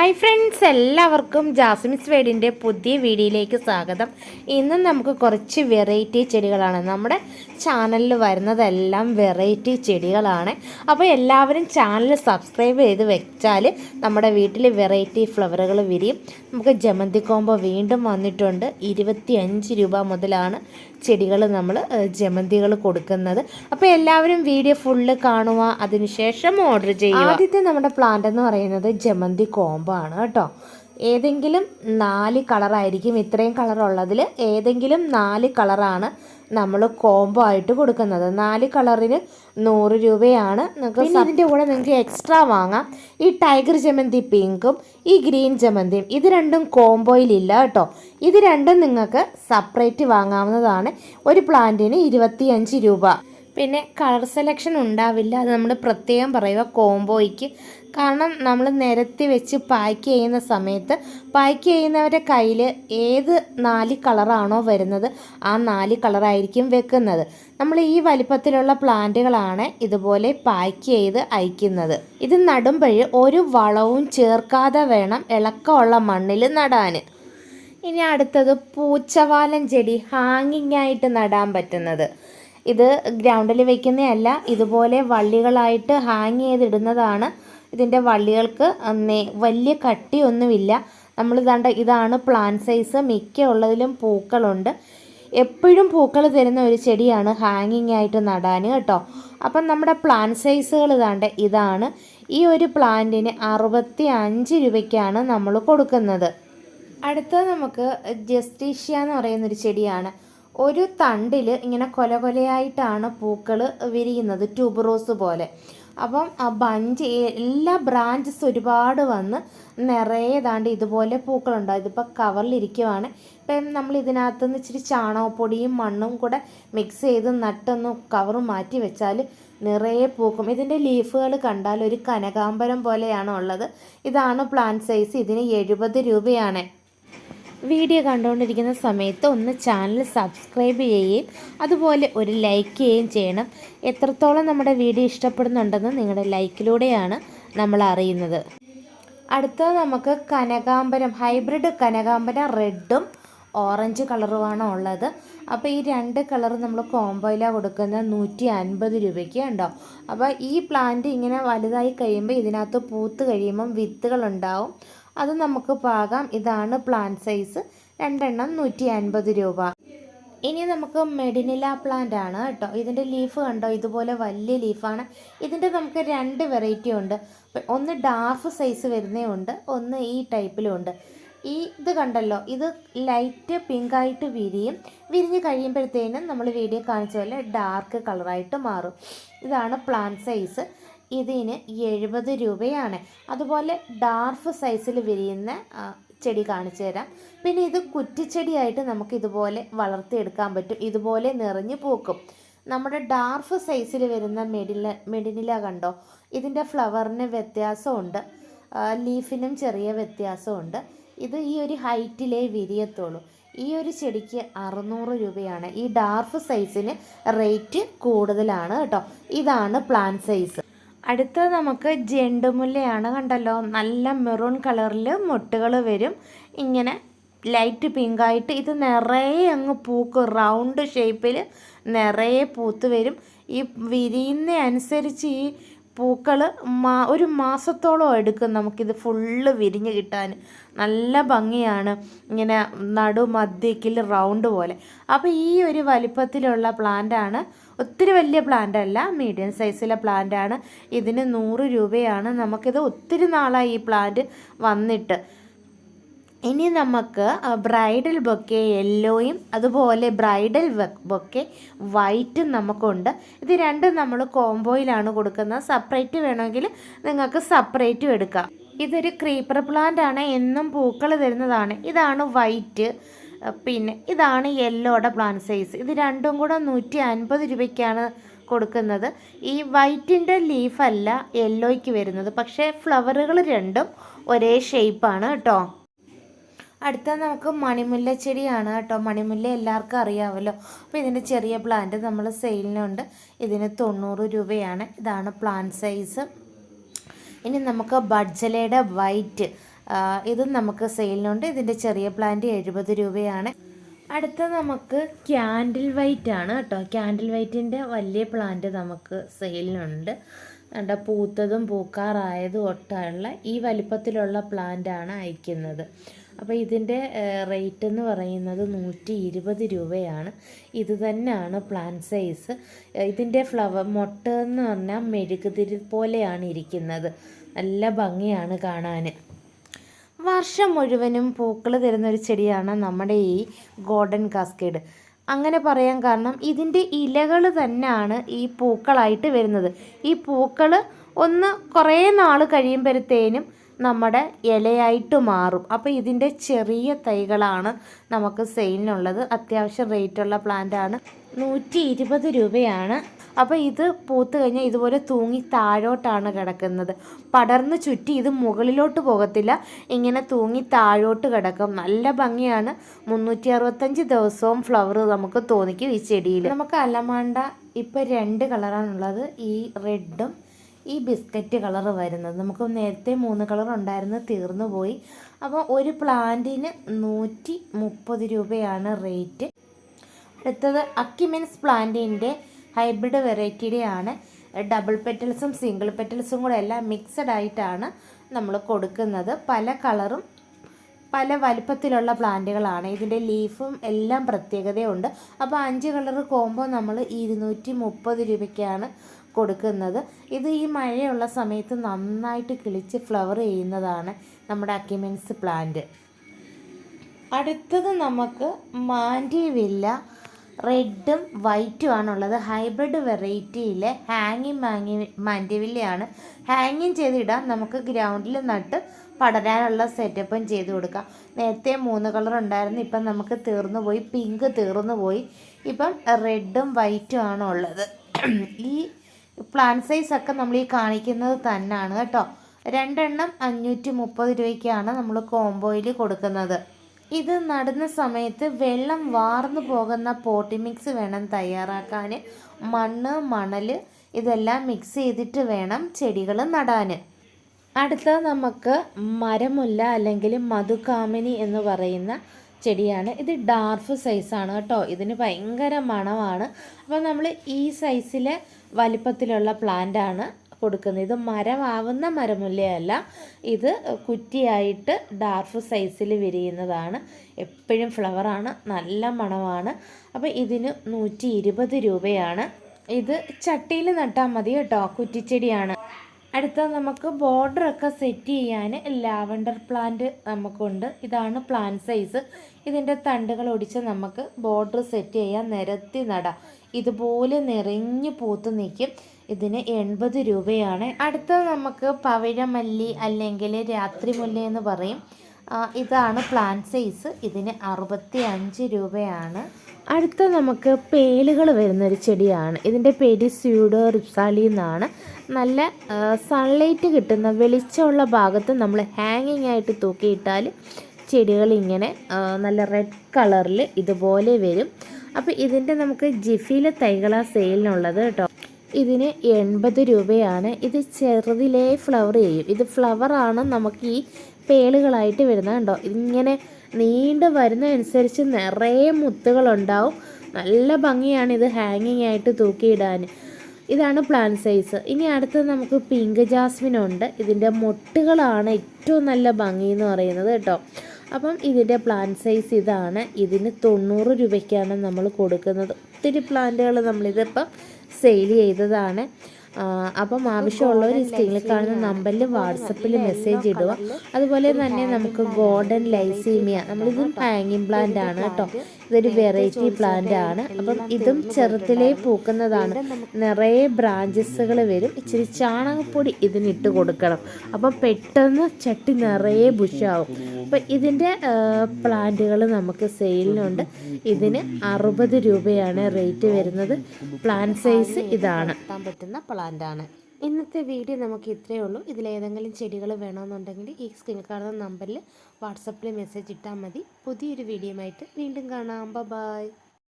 Hi friends എല്ലാവർക്കും ജാസ്മിസ് വേഡിന്റെ പുതിയ വീഡിയോയിലേക്ക് സ്വാഗതം. ഇന്ന് നമുക്ക് കുറച്ച് വെറൈറ്റി ചെടികളാണ്. നമ്മുടെ ചാനലിൽ വരുന്നതെല്ലാം വെറൈറ്റി ചെടികളാണ്. അപ്പോൾ എല്ലാവരും ചാനൽ സബ്സ്ക്രൈബ് ചെയ്ത് വെച്ചാൽ നമ്മുടെ വീട്ടിൽ വെറൈറ്റി ഫ്ലവറുകൾ വിരിയും. നമുക്ക് ജമന്തി കോമ്പോ വീണ്ടും വന്നിട്ടുണ്ട്. ഇരുപത്തി അഞ്ച് രൂപ മുതലാണ് ചെടികൾ നമ്മൾ ജമന്തികൾ കൊടുക്കുന്നത്. അപ്പോൾ എല്ലാവരും വീഡിയോ ഫുള്ള് കാണുക അതിനുശേഷം ഓർഡർ ചെയ്യുക. ആദ്യത്തെ നമ്മുടെ പ്ലാന്റ് എന്ന് പറയുന്നത് ജമന്തി കോംബോ ആണ് കേട്ടോ. ഏതെങ്കിലും നാല് കളറായിരിക്കും ഇത്രയും കളറുള്ളതിൽ ഏതെങ്കിലും നാല് കളറാണ് നമ്മൾ കോംബോ ആയിട്ട് കൊടുക്കുന്നത്. നാല് കളറിന് നൂറ് രൂപയാണ്. നിങ്ങൾക്ക് ഇതിന്റെ കൂടെ നിങ്ങൾക്ക് എക്സ്ട്രാ വാങ്ങാം. ഈ ടൈഗർ ജമന്തി പിങ്കും ഈ ഗ്രീൻ ജമന്തിയും. ഇത് രണ്ടും കോംബോയിലില്ല കേട്ടോ. ഇത് രണ്ടും നിങ്ങൾക്ക് സെപ്പറേറ്റ് വാങ്ങാവുന്നതാണ്. ഒരു പ്ലാന്റിന് ഇരുപത്തിയഞ്ച് രൂപ. പിന്നെ കളർ സെലക്ഷൻ ഉണ്ടാവില്ല. അത് നമ്മൾ പ്രത്യേകം പറയുക കോംബോയ്ക്ക്. കാരണം നമ്മൾ നിരത്തി വെച്ച് പാക്ക് ചെയ്യുന്ന സമയത്ത് പാക്ക് ചെയ്യുന്നവരുടെ കയ്യിൽ ഏത് നാല് കളറാണോ വരുന്നത് ആ നാല് കളറായിരിക്കും വെക്കുന്നത്. നമ്മൾ ഈ വലിപ്പത്തിലുള്ള പ്ലാന്റുകളാണ് ഇതുപോലെ പാക്ക് ചെയ്ത് അയക്കുന്നത്. ഇത് നടുമ്പോൾ ഒരു വളവും ചേർക്കാതെ വേണം ഇളക്കമുള്ള മണ്ണിൽ നടാൻ ഇനി അടുത്തത് പൂച്ചവാലൻ ചെടി ഹാങ്ങിങ് ആയിട്ട് നടാൻ പറ്റുന്നത്. ഇത് ഗ്രൗണ്ടിൽ വയ്ക്കുന്നതല്ല ഇതുപോലെ വള്ളികളായിട്ട് ഹാങ് ചെയ്തിടുന്നതാണ്. ഇതിന്റെ വള്ളികൾക്ക് വലിയ കട്ടിയൊന്നുമില്ല. നമ്മൾ ഇതാണ്ട് ഇതാണ് പ്ലാൻ സൈസ് മിക്ക ഉള്ളതിലും പൂക്കളുണ്ട്. എപ്പോഴും പൂക്കൾ തരുന്ന ഒരു ചെടിയാണ് ഹാങ്ങിങ് ആയിട്ട് നടാൻ കേട്ടോ. അപ്പം നമ്മുടെ പ്ലാൻ സൈസുകൾ ഇതാണ്ട് ഇതാണ്. ഈ ഒരു പ്ലാന്റിന് അറുപത്തി അഞ്ച് രൂപയ്ക്കാണ് നമ്മൾ കൊടുക്കുന്നത്. അടുത്തത് നമുക്ക് ജസ്റ്റീഷ്യ എന്ന് പറയുന്നൊരു ചെടിയാണ്. ഒരു തണ്ടിൽ ഇങ്ങനെ കൊല കൊലയായിട്ടാണ് പൂക്കൾ വിരിയുന്നത് ട്യൂബറോസ് പോലെ. അപ്പം ആ ബഞ്ച് എല്ലാ ബ്രാഞ്ചസ് ഒരുപാട് വന്ന് നിറയെ ഏതാണ്ട് ഇതുപോലെ പൂക്കളുണ്ടാവും ഇതിപ്പോൾ കവറിലിരിക്കുവാണ്. ഇപ്പം നമ്മൾ ഇതിനകത്ത് നിന്ന് ഇച്ചിരി ചാണകപ്പൊടിയും മണ്ണും കൂടെ മിക്സ് ചെയ്ത് നട്ടൊന്ന് കവർ മാറ്റി വെച്ചാൽ നിറയെ പൂക്കും. ഇതിന്റെ ലീഫുകൾ കണ്ടാൽ ഒരു കനകാമ്പരം പോലെയാണ് ഉള്ളത്. ഇതാണ് പ്ലാന്റ് സൈസ് ഇതിന് എഴുപത് രൂപയാണ്. വീഡിയോ കണ്ടുകൊണ്ടിരിക്കുന്ന സമയത്ത് ഒന്ന് ചാനൽ സബ്സ്ക്രൈബ് ചെയ്യുകയും അതുപോലെ ഒരു ലൈക്ക് ചെയ്യുകയും ചെയ്യണം. എത്രത്തോളം നമ്മുടെ വീഡിയോ ഇഷ്ടപ്പെടുന്നുണ്ടെന്ന് നിങ്ങളുടെ ലൈക്കിലൂടെയാണ് നമ്മൾ അറിയുന്നത്. അടുത്തത് നമുക്ക് കനകാമ്പരം ഹൈബ്രിഡ് കനകാമ്പരം റെഡും ഓറഞ്ച് കളറുമാണ് ഉള്ളത്. അപ്പോൾ ഈ രണ്ട് കളർ നമ്മൾ കോംബോയിലാണ് കൊടുക്കുന്നത് നൂറ്റി അൻപത് രൂപയ്ക്ക് ഉണ്ടോ അപ്പോൾ ഈ പ്ലാന്റ് ഇങ്ങനെ വലുതായി കഴിയുമ്പോൾ ഇതിനകത്ത് പൂത്ത് കഴിയുമ്പം വിത്തുകൾ ഉണ്ടാവും. അത് നമുക്ക് പാകാം. ഇതാണ് പ്ലാന്റ് സൈസ് രണ്ടെണ്ണം നൂറ്റി അൻപത് രൂപ. ഇനി നമുക്ക് മെഡിനില പ്ലാന്റ് ആണ് കേട്ടോ. ഇതിന്റെ ലീഫ് കണ്ടോ? ഇതുപോലെ വലിയ ലീഫാണ് ഇതിന്റെ നമുക്ക് രണ്ട് വെറൈറ്റി ഉണ്ട്. ഒന്ന് ഡാർഫ് സൈസ് വരുന്നേ ഉണ്ട്. ഒന്ന് ഈ ടൈപ്പിലും ഉണ്ട്. ഈ ഇത് കണ്ടല്ലോ? ഇത് ലൈറ്റ് പിങ്കായിട്ട് വിരിയും. വിരിഞ്ഞ് കഴിയുമ്പോഴത്തേനും നമ്മൾ വീഡിയോ കാണിച്ച പോലെ ഡാർക്ക് കളറായിട്ട് മാറും. ഇതാണ് പ്ലാന്റ് സൈസ് ഇതിന് എഴുപത് രൂപയാണ്. അതുപോലെ ഡാർഫ് സൈസിൽ വിരിയുന്ന ചെടി കാണിച്ചു തരാം. പിന്നെ ഇത് കുറ്റിച്ചെടിയായിട്ട് നമുക്ക് ഇതുപോലെ വളർത്തിയെടുക്കാൻ പറ്റും. ഇതുപോലെ നിറഞ്ഞു പൂക്കും. നമ്മുടെ ഡാർഫ് സൈസിൽ വരുന്ന മെഡില മെഡിനില കണ്ടോ? ഇതിന്റെ ഫ്ലവറിന് വ്യത്യാസമുണ്ട്. ലീഫിനും ചെറിയ വ്യത്യാസമുണ്ട്. ഇത് ഈ ഒരു ഹൈറ്റിലേ വിരിയത്തുള്ളൂ. ഈ ഒരു ചെടിക്ക് അറുന്നൂറ് രൂപയാണ്. ഈ ഡാർഫ് സൈസിന് റേറ്റ് കൂടുതലാണ് കേട്ടോ. ഇതാണ് പ്ലാന്റ് സൈസ്. അടുത്തത് നമുക്ക് ജെണ്ടുമുല്ലയാണ് കണ്ടല്ലോ. നല്ല മെറൂൺ കളറിൽ മുട്ടുകൾ വരും. ഇങ്ങനെ ലൈറ്റ് പിങ്കായിട്ട് ഇത് നിറയെ അങ്ങ് പൂക്ക്. റൗണ്ട് ഷേപ്പിൽ നിറയെ പൂത്ത് വരും. ഈ വിരിയുന്ന അനുസരിച്ച് ഈ പൂക്കൾ മാ ഒരു മാസത്തോളം എടുക്കും നമുക്കിത് ഫുള്ള് വിരിഞ്ഞ് കിട്ടാൻ നല്ല ഭംഗിയാണ് ഇങ്ങനെ നടു നടുമധ്യക്കിൽ റൗണ്ട് പോലെ. അപ്പോൾ ഈ ഒരു വലിപ്പത്തിലുള്ള പ്ലാന്റാണ് ഒത്തിരി വലിയ പ്ലാന്റ് അല്ല മീഡിയം സൈസിലെ ആണ്. ഇതിന് നൂറ് രൂപയാണ് നമുക്കിത് ഒത്തിരി നാളായി ഈ പ്ലാന്റ് വന്നിട്ട്. ഇനി നമുക്ക് ബ്രൈഡൽ ബൊക്കെ യെല്ലോയും അതുപോലെ ബ്രൈഡൽ ബൊക്കെ വൈറ്റും നമുക്കുണ്ട്. ഇത് രണ്ടും നമ്മൾ കോംബോയിലാണ് കൊടുക്കുന്നത് സെപ്പറേറ്റ് വേണമെങ്കിൽ നിങ്ങൾക്ക് സെപ്പറേറ്റും എടുക്കാം. ഇതൊരു ക്രീപ്പർ പ്ലാന്റ് ആണ്. എന്നും പൂക്കൾ തരുന്നതാണ്. ഇതാണ് വൈറ്റ് പിന്നെ ഇതാണ് യെല്ലോയുടെ പ്ലാന്റ് സൈസ് ഇത് രണ്ടും കൂടെ നൂറ്റി അൻപത് രൂപയ്ക്കാണ് കൊടുക്കുന്നത്. ഈ വൈറ്റിന്റെ ലീഫല്ല യെല്ലോയ്ക്ക് വരുന്നത്. പക്ഷേ ഫ്ലവറുകൾ രണ്ടും ഒരേ ഷേപ്പാണ് കേട്ടോ അടുത്ത നമുക്ക് മണിമുല്ല ചെടിയാണ് കേട്ടോ മണിമുല്ല എല്ലാവർക്കും അറിയാമല്ലോ അപ്പോൾ ഇതിന്റെ ചെറിയ പ്ലാന്റ് നമ്മൾ സെയിലിനുണ്ട് ഇതിന് തൊണ്ണൂറ് രൂപയാണ്. ഇതാണ് പ്ലാന്റ് സൈസ് ഇനി നമുക്ക് ബഡ്ജലയുടെ വൈറ്റ് ഇതും നമുക്ക് സെയിലിനുണ്ട്. ഇതിന്റെ ചെറിയ പ്ലാന്റ് എഴുപത് രൂപയാണ്. അടുത്ത നമുക്ക് ക്യാൻഡിൽ വൈറ്റ് ആണ് കേട്ടോ. ക്യാൻഡിൽ വൈറ്റിന്റെ വലിയ പ്ലാന്റ് നമുക്ക് സെയിലിനുണ്ട്. കണ്ട പൂത്തതും പൂക്കാറായതും ഒട്ടുള്ള ഈ വലിപ്പത്തിലുള്ള പ്ലാന്റ് ആണ് അയക്കുന്നത്. അപ്പോൾ ഇതിന്റെ റേറ്റ് എന്ന് പറയുന്നത് നൂറ്റി ഇരുപത് രൂപയാണ്. ഇത് തന്നെയാണ് പ്ലാൻ സൈസ് ഇതിന്റെ ഫ്ലവർ മുട്ട എന്ന് പറഞ്ഞാൽ മെഴുകുതിരി പോലെയാണ് ഇരിക്കുന്നത്. നല്ല ഭംഗിയാണ് കാണാൻ വർഷം മുഴുവനും പൂക്കൾ തരുന്ന ഒരു ചെടിയാണ് നമ്മുടെ ഈ ഗോൾഡൻ കാസ്കേഡ്. അങ്ങനെ പറയാൻ കാരണം ഇതിന്റെ ഇലകൾ തന്നെയാണ് ഈ പൂക്കളായിട്ട് വരുന്നത്. ഈ പൂക്കൾ ഒന്ന് കുറേ നാൾ കഴിയുമ്പോഴത്തേനും നമ്മുടെ ഇലയായിട്ട് മാറും. അപ്പോൾ ഇതിന്റെ ചെറിയ തൈകളാണ് നമുക്ക് സെയിലിനുള്ളത്. അത്യാവശ്യം റേറ്റുള്ള പ്ലാന്റാണ്. നൂറ്റി ഇരുപത് രൂപയാണ് അപ്പോൾ ഇത് പൂത്ത് കഴിഞ്ഞാൽ ഇതുപോലെ തൂങ്ങി താഴോട്ടാണ് കിടക്കുന്നത്. പടർന്ന് ചുറ്റി ഇത് മുകളിലോട്ട് പോകത്തില്ല. ഇങ്ങനെ തൂങ്ങി താഴോട്ട് കിടക്കും. നല്ല ഭംഗിയാണ്. മുന്നൂറ്റി അറുപത്തഞ്ച് ദിവസവും ഫ്ലവർ നമുക്ക് തോന്നിക്കും ഈ ചെടിയിൽ. നമുക്ക് അലമാണ്ട ഇപ്പം രണ്ട് കളറാണുള്ളത്. ഈ റെഡും ഈ ബിസ്ക്കറ്റ് കളർ വരുന്നത്. നമുക്ക് നേരത്തെ മൂന്ന് കളർ ഉണ്ടായിരുന്നു തീർന്നു പോയി. അപ്പോൾ ഒരു പ്ലാന്റിന് നൂറ്റി മുപ്പത് രൂപയാണ് റേറ്റ്. അടുത്തത് അക്കിമെൻസ് പ്ലാന്റിന്റെ ഹൈബ്രിഡ് വെറൈറ്റിയുടെയാണ് ഡബിൾ പെറ്റൽസും സിംഗിൾ പെറ്റൽസും കൂടെ എല്ലാം മിക്സഡ് ആയിട്ടാണ് നമ്മൾ കൊടുക്കുന്നത്. പല കളറും പല വലിപ്പത്തിലുള്ള പ്ലാന്റുകളാണ്. ഇതിന്റെ ലീഫും എല്ലാം പ്രത്യേകതയുണ്ട്. അപ്പോൾ അഞ്ച് കളർ കോംബോ നമ്മൾ ഇരുന്നൂറ്റി മുപ്പത് രൂപയ്ക്കാണ് കൊടുക്കുന്നത്. ഇത് ഈ മഴയുള്ള സമയത്ത് നന്നായിട്ട് കിളിച്ച് ഫ്ലവർ ചെയ്യുന്നതാണ് നമ്മുടെ അക്യുമെൻസ് പ്ലാന്റ് അടുത്തത് നമുക്ക് മാൻഡി വില്ല റെഡും വൈറ്റും ആണുള്ളത്. ഹൈബ്രിഡ് വെറൈറ്റിയിൽ ഹാങ്ങിങ് മാങ്ങി മാൻഡിവില്ലയാണ് ഹാങ്ങിങ് ചെയ്തിടാം. നമുക്ക് ഗ്രൗണ്ടിൽ നട്ട് പടരാനുള്ള സെറ്റപ്പും ചെയ്ത് കൊടുക്കാം. നേരത്തെ മൂന്ന് കളർ ഉണ്ടായിരുന്നു. ഇപ്പം നമുക്ക് തീർന്നു പോയി. പിങ്ക് തീർന്നു പോയി. ഇപ്പം റെഡും വൈറ്റും ആണ് ഉള്ളത്. ഈ പ്ലാൻ സൈസൊക്കെ നമ്മൾ ഈ കാണിക്കുന്നത് തന്നെയാണ് കേട്ടോ. രണ്ടെണ്ണം അഞ്ഞൂറ്റി മുപ്പത് രൂപയ്ക്കാണ് നമ്മൾ കോംബോയിൽ കൊടുക്കുന്നത്. ഇത് നടുന്ന സമയത്ത് വെള്ളം വാർന്നു പോകുന്ന പോട്ടി മിക്സ് വേണം തയ്യാറാക്കാൻ മണ്ണ് മണൽ ഇതെല്ലാം മിക്സ് ചെയ്തിട്ട് വേണം ചെടികൾ നടാൻ അടുത്ത നമുക്ക് മരമുല്ല അല്ലെങ്കിൽ മധുകാമിനി എന്ന് പറയുന്ന ചെടിയാണ്. ഇത് ഡാർഫ് സൈസാണ് കേട്ടോ. ഇതിന് ഭയങ്കര മണമാണ്. അപ്പോൾ നമ്മൾ ഈ സൈസിലെ വലിപ്പത്തിലുള്ള പ്ലാന്റാണ് കൊടുക്കുന്നത്. ഇത് മരമാവുന്ന മരമുല്ലയല്ല. ഇത് കുറ്റിയായിട്ട് ഡാർഫ് സൈസിൽ വിരിയുന്നതാണ്. എപ്പോഴും ഫ്ലവറാണ് നല്ല മണമാണ്. അപ്പോൾ ഇതിന് നൂറ്റി രൂപയാണ്. ഇത് ചട്ടിയിൽ നട്ടാൽ മതി കേട്ടോ. കുറ്റിച്ചെടിയാണ്. അടുത്ത നമുക്ക് ബോർഡർ ഒക്കെ സെറ്റ് ചെയ്യാൻ ലാവണ്ടർ പ്ലാന്റ് നമുക്കുണ്ട്. ഇതാണ് പ്ലാൻ സൈസ്. ഇതിന്റെ തണ്ടുകൾ ഒടിച്ച് നമുക്ക് ബോർഡർ സെറ്റ് ചെയ്യാൻ നിരത്തി നടാം. ഇതുപോലെ നിറഞ്ഞു പൂത്ത് നിൽക്കും ഇതിന് എൺപത് രൂപയാണ്. അടുത്തത് നമുക്ക് പവിഴമല്ലി അല്ലെങ്കിൽ രാത്രിമുല്ല എന്ന് പറയും. ഇതാണ് പ്ലാൻ സൈസ് ഇതിന് അറുപത്തി അഞ്ച് രൂപയാണ്. അടുത്ത നമുക്ക് പേലുകൾ വരുന്നൊരു ചെടിയാണ്. ഇതിന്റെ പേര് സ്യൂഡോ റിപ്സാലി എന്നാണ്. നല്ല സൺലൈറ്റ് കിട്ടുന്ന വെളിച്ചമുള്ള ഭാഗത്ത് നമ്മൾ ഹാങ്ങിങ് ആയിട്ട് തൂക്കിയിട്ടാൽ ചെടികൾ ഇങ്ങനെ നല്ല റെഡ് കളറിൽ ഇതുപോലെ വരും. അപ്പോൾ ഇതിന്റെ നമുക്ക് ജിഫിയിലെ തൈകളാണ് സെയിലിനുള്ളത് കേട്ടോ. ഇതിന് എൺപത് രൂപയാണ്. ഇത് ചെറുതിലേ ഫ്ലവർ ചെയ്യും. ഇത് ഫ്ലവറാണ് നമുക്ക് ഈ പേളുകളായിട്ട് വരുന്നത് കണ്ടോ? ഇങ്ങനെ നീണ്ട് വരുന്നതനുസരിച്ച് നിറയെ മുത്തുകളുണ്ടാവും. നല്ല ഭംഗിയാണ് ഇത് ഹാങ്ങിങ് ആയിട്ട് തൂക്കിയിടാൻ. ഇതാണ് പ്ലാൻ സൈസ് ഇനി അടുത്തത് നമുക്ക് പിങ്ക് ജാസ്മിൻ ഉണ്ട്. ഇതിന്റെ മുട്ടുകളാണ് ഏറ്റവും നല്ല ഭംഗി എന്ന് പറയുന്നത് കേട്ടോ. അപ്പം ഇതിന്റെ പ്ലാൻ സൈസ് ഇതാണ്. ഇതിന് തൊണ്ണൂറ് രൂപയ്ക്കാണ് നമ്മൾ കൊടുക്കുന്നത്. ഒത്തിരി പ്ലാന്റുകൾ നമ്മളിതിപ്പം സെയിൽ ചെയ്തതാണ്. അപ്പം ആവശ്യമുള്ളവർ ഈ സ്ക്രീനിൽ കാണുന്ന നമ്പറിൽ വാട്സപ്പിൽ മെസ്സേജ് ഇടുക. അതുപോലെ തന്നെ നമുക്ക് ഗോൾഡൻ ലൈസീമിയ നമ്മളിതും ഹാങ്ങിങ് പ്ലാന്റ് ആണ് കേട്ടോ. ഇതൊരു വെറൈറ്റി പ്ലാന്റ് ആണ്. അപ്പം ഇതും ചെറുത്തിലേ പൂക്കുന്നതാണ്. നിറയെ ബ്രാഞ്ചസുകൾ വരും. ഇച്ചിരി ചാണകപ്പൊടി ഇതിനിട്ട് കൊടുക്കണം. അപ്പം പെട്ടെന്ന് ചട്ടി നിറയെ ബുഷാവും. അപ്പം ഇതിന്റെ പ്ലാന്റുകൾ നമുക്ക് സെയിലിനുണ്ട്. ഇതിന് അറുപത് രൂപയാണ് റേറ്റ് വരുന്നത്. പ്ലാന്റ് സൈസ് ഇതാണ്. പറ്റുന്ന പ്ലാന്റാണ് ആണ്. ഇന്നത്തെ വീഡിയോ നമുക്ക് ഇത്രയേ ഉള്ളൂ. ഇതിലേതെങ്കിലും ചെടികൾ വേണമെന്നുണ്ടെങ്കിൽ ഈ സ്ക്രീനിൽ കാണുന്ന നമ്പറിൽ വാട്സപ്പിൽ മെസ്സേജ് ഇട്ടാൽ മതി. പുതിയൊരു വീഡിയോ ആയിട്ട് വീണ്ടും കാണാം. ബൈ